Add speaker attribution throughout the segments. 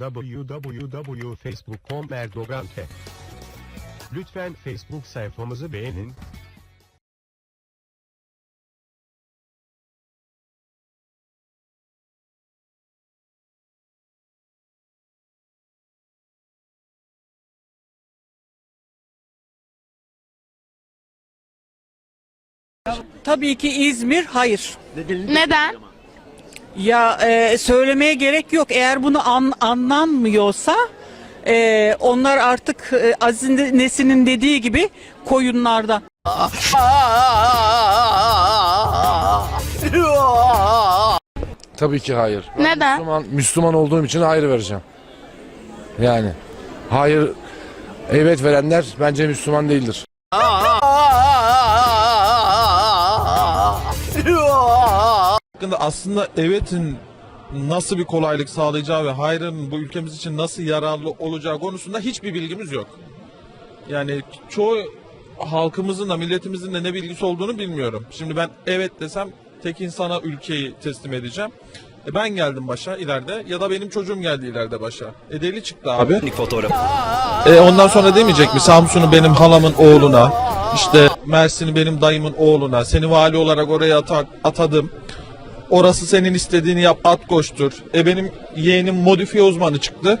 Speaker 1: www.facebook.com Erdoğan T. Lütfen Facebook sayfamızı beğenin,
Speaker 2: Tabii ki İzmir hayır.
Speaker 3: Neden?
Speaker 2: Ya e, söylemeye gerek yok. Eğer bunu an- anlanmıyorsa e, onlar artık e, Aziz Nesin'in dediği gibi koyunlarda.
Speaker 4: Tabii ki hayır. Ben
Speaker 3: Neden?
Speaker 4: Müslüman, Müslüman olduğum için hayır vereceğim. Yani hayır evet verenler bence Müslüman değildir.
Speaker 5: Hakkında aslında evetin nasıl bir kolaylık sağlayacağı ve hayrın bu ülkemiz için nasıl yararlı olacağı konusunda hiçbir bilgimiz yok. Yani çoğu halkımızın da milletimizin de ne bilgisi olduğunu bilmiyorum. Şimdi ben evet desem tek insana ülkeyi teslim edeceğim. E ben geldim başa ileride ya da benim çocuğum geldi ileride başa. E deli çıktı abi.
Speaker 6: fotoğraf.
Speaker 5: E ondan sonra demeyecek mi Samsun'u benim halamın oğluna, işte Mersin'i benim dayımın oğluna, seni vali olarak oraya ata- atadım. Orası senin istediğini yap, at koştur. E benim yeğenim modifiye uzmanı çıktı.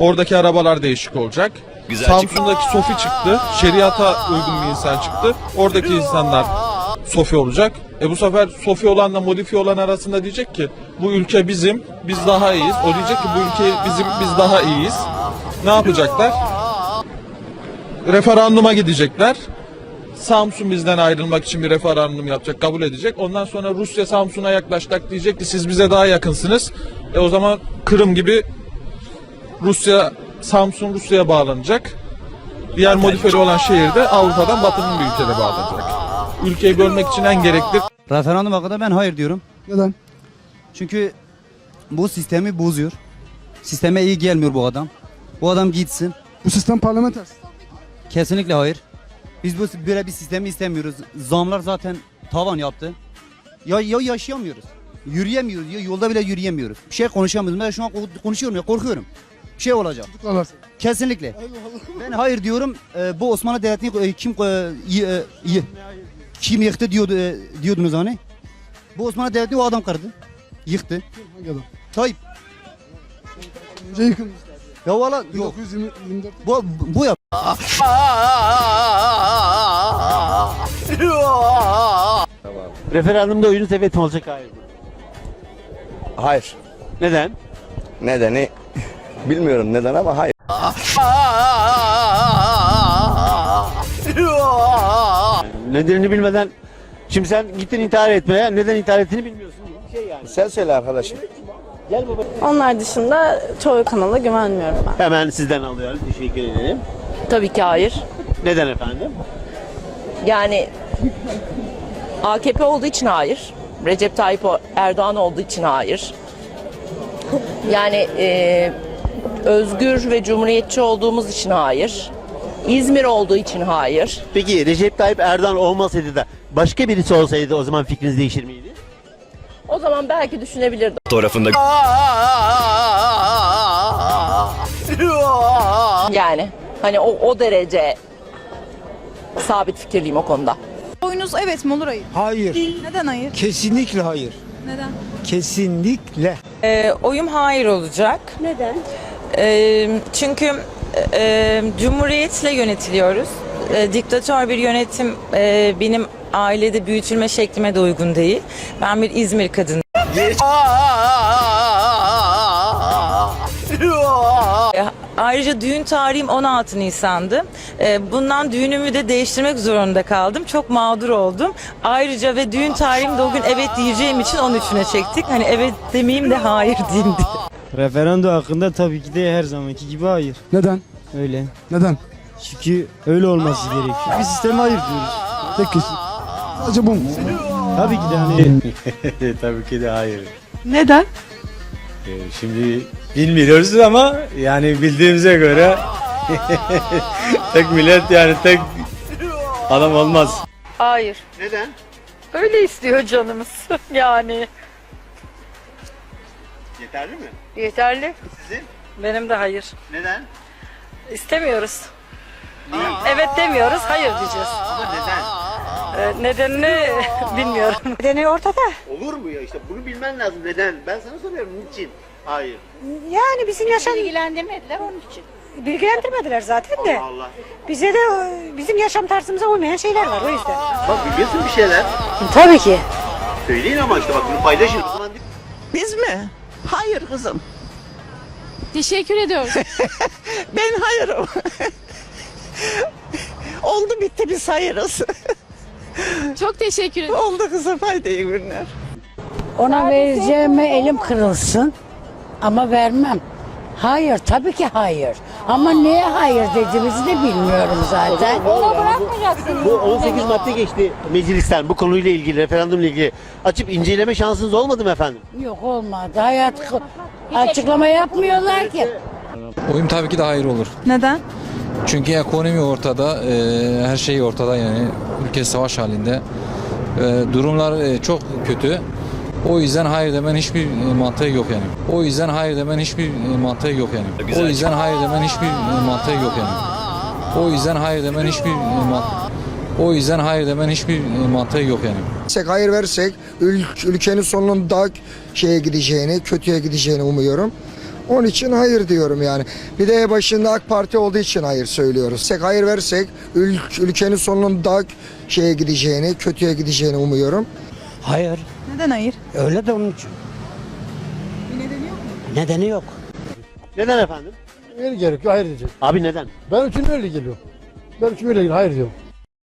Speaker 5: Oradaki arabalar değişik olacak.
Speaker 6: Güzel
Speaker 5: Samsun'daki Sofi çıktı. Şeriata uygun bir insan çıktı. Oradaki insanlar Sofi olacak. E bu sefer Sofi olanla modifiye olan arasında diyecek ki bu ülke bizim, biz daha iyiyiz. O diyecek ki bu ülke bizim, biz daha iyiyiz. Ne yapacaklar? Referanduma gidecekler. Samsun bizden ayrılmak için bir referandum yapacak, kabul edecek. Ondan sonra Rusya Samsun'a yaklaştık diyecek ki siz bize daha yakınsınız. E o zaman Kırım gibi Rusya, Samsun Rusya'ya bağlanacak. Diğer modifiyeli olan şehir de Avrupa'dan Batı'nın bir ülkede bağlanacak. Ülkeyi bölmek için en gerekli
Speaker 7: Referandum hakkında ben hayır diyorum.
Speaker 8: Neden?
Speaker 7: Çünkü bu sistemi bozuyor. Sisteme iyi gelmiyor bu adam. Bu adam gitsin.
Speaker 8: Bu sistem parlamenter.
Speaker 7: Kesinlikle hayır. Biz bu böyle bir sistemi istemiyoruz. Zamlar zaten tavan yaptı. Ya, ya yaşayamıyoruz. Yürüyemiyoruz. Ya yolda bile yürüyemiyoruz. Bir şey konuşamıyoruz. Ben şu an konuşuyorum ya korkuyorum. Bir şey olacak. Kesinlikle. Ben hayır diyorum. Ee, bu Osmanlı Devleti'ni e, kim e, e, kim yıktı diyordu e, diyordunuz hani. Bu Osmanlı Devleti'ni o adam kırdı. Yıktı.
Speaker 8: Hangi adam?
Speaker 7: Tayyip.
Speaker 8: Önce yıkılmış.
Speaker 7: Ya valla yok.
Speaker 8: 1924.
Speaker 7: Bu, bu yap.
Speaker 9: Referandumda oyunuz evet mi olacak hayır mı?
Speaker 6: Hayır.
Speaker 9: Neden?
Speaker 6: Nedeni bilmiyorum neden ama hayır.
Speaker 9: Nedenini bilmeden Şimdi sen gittin intihar etmeye neden intihar ettiğini bilmiyorsun gibi bir şey yani.
Speaker 6: Sen söyle arkadaşım.
Speaker 9: Gel baba.
Speaker 10: Onlar dışında çoğu kanala güvenmiyorum ben.
Speaker 9: Hemen sizden alıyorum. Teşekkür ederim.
Speaker 11: Tabii ki hayır.
Speaker 9: Neden efendim?
Speaker 11: Yani AKP olduğu için hayır. Recep Tayyip Erdoğan olduğu için hayır. Yani e, özgür ve cumhuriyetçi olduğumuz için hayır. İzmir olduğu için hayır.
Speaker 9: Peki Recep Tayyip Erdoğan olmasaydı da başka birisi olsaydı o zaman fikriniz değişir miydi?
Speaker 11: O zaman belki düşünebilirdim.
Speaker 6: Fotoğrafında
Speaker 11: Yani hani o, o derece sabit fikirliyim o konuda.
Speaker 10: Oyunuz evet mi olur hayır?
Speaker 7: Hayır.
Speaker 10: Neden hayır?
Speaker 7: Kesinlikle hayır.
Speaker 10: Neden?
Speaker 7: Kesinlikle.
Speaker 2: E, oyum hayır olacak.
Speaker 10: Neden?
Speaker 2: E, çünkü e, cumhuriyetle yönetiliyoruz. E, diktatör bir yönetim e, benim ailede büyütülme şeklime de uygun değil. Ben bir İzmir kadın. E, Ayrıca düğün tarihim 16 Nisan'dı. E, Bundan düğünümü de değiştirmek zorunda kaldım. Çok mağdur oldum. Ayrıca ve düğün tarihim de o gün evet diyeceğim için 13'üne çektik. Hani evet demeyeyim de hayır diyeyim diye.
Speaker 7: Referandum hakkında tabii ki de her zamanki gibi hayır.
Speaker 8: Neden?
Speaker 7: Öyle.
Speaker 8: Neden?
Speaker 7: Çünkü öyle olması gerekiyor. Bir sisteme hayır diyoruz.
Speaker 8: Tek kesin. Sadece bu mu?
Speaker 7: Tabii ki de hani
Speaker 9: Tabii ki de hayır.
Speaker 2: Neden?
Speaker 9: Şimdi bilmiyoruz ama yani bildiğimize göre tek millet yani tek adam olmaz.
Speaker 3: Hayır.
Speaker 9: Neden?
Speaker 3: Öyle istiyor canımız. yani
Speaker 9: Yeterli mi?
Speaker 3: yeterli.
Speaker 9: Sizin?
Speaker 2: Benim de hayır.
Speaker 9: Neden?
Speaker 2: İstemiyoruz. Evet demiyoruz, hayır diyeceğiz.
Speaker 9: Neden?
Speaker 2: nedenini bilmiyorum.
Speaker 10: Nedeni ortada.
Speaker 9: Olur mu ya işte bunu bilmen lazım neden? Ben sana soruyorum niçin? Hayır.
Speaker 10: Yani bizim yaşam... Bilgilendirmediler onun için. Bilgilendirmediler zaten de.
Speaker 9: Allah Allah.
Speaker 10: Bize de e, bizim yaşam tarzımıza uymayan şeyler var o yüzden.
Speaker 9: Bak biliyorsun bir şeyler.
Speaker 10: Tabii ki.
Speaker 9: Söyleyin ama işte bak bunu paylaşın.
Speaker 11: Biz mi? Hayır kızım.
Speaker 3: Teşekkür ediyoruz.
Speaker 11: Ben hayırım. Oldu bitti biz hayırız.
Speaker 3: Çok teşekkür ederim.
Speaker 11: Oldu kızım haydi iyi günler.
Speaker 10: Ona vereceğime elim kırılsın ama vermem. Hayır tabii ki hayır. Ama neye hayır dediğimizi de bilmiyorum zaten.
Speaker 9: bu 18 madde geçti meclisten bu konuyla ilgili, referandumla ilgili. Açıp inceleme şansınız olmadı mı efendim?
Speaker 10: Yok olmadı. Hayat açıklama yapmıyorlar ki.
Speaker 12: Oyum tabii ki de hayır olur.
Speaker 2: Neden?
Speaker 12: Çünkü ekonomi ortada, e, her şey ortada yani ülke savaş halinde. E, durumlar e, çok kötü. O yüzden hayır demen hiçbir e, mantığı yok yani. O yüzden hayır demen hiçbir e, mantığı yok yani. O yüzden hayır demen hiçbir e, mantığı yok yani. O yüzden hayır demen hiçbir e, man- o yüzden hayır demen hiçbir mantığı yok yani.
Speaker 8: Hayır versek ülkenin sonunun daha şeye gideceğini, kötüye gideceğini umuyorum. Onun için hayır diyorum yani. Bir de başında AK Parti olduğu için hayır söylüyoruz. Hayır versek ülkenin sonunun daha şeye gideceğini, kötüye gideceğini umuyorum.
Speaker 7: Hayır.
Speaker 2: Neden hayır?
Speaker 7: Öyle de onun için. Bir nedeni yok mu? Nedeni yok.
Speaker 9: Neden efendim?
Speaker 8: Öyle gerekiyor hayır diyeceğim.
Speaker 9: Abi neden?
Speaker 8: Ben için öyle geliyor. Ben için öyle geliyor hayır diyorum.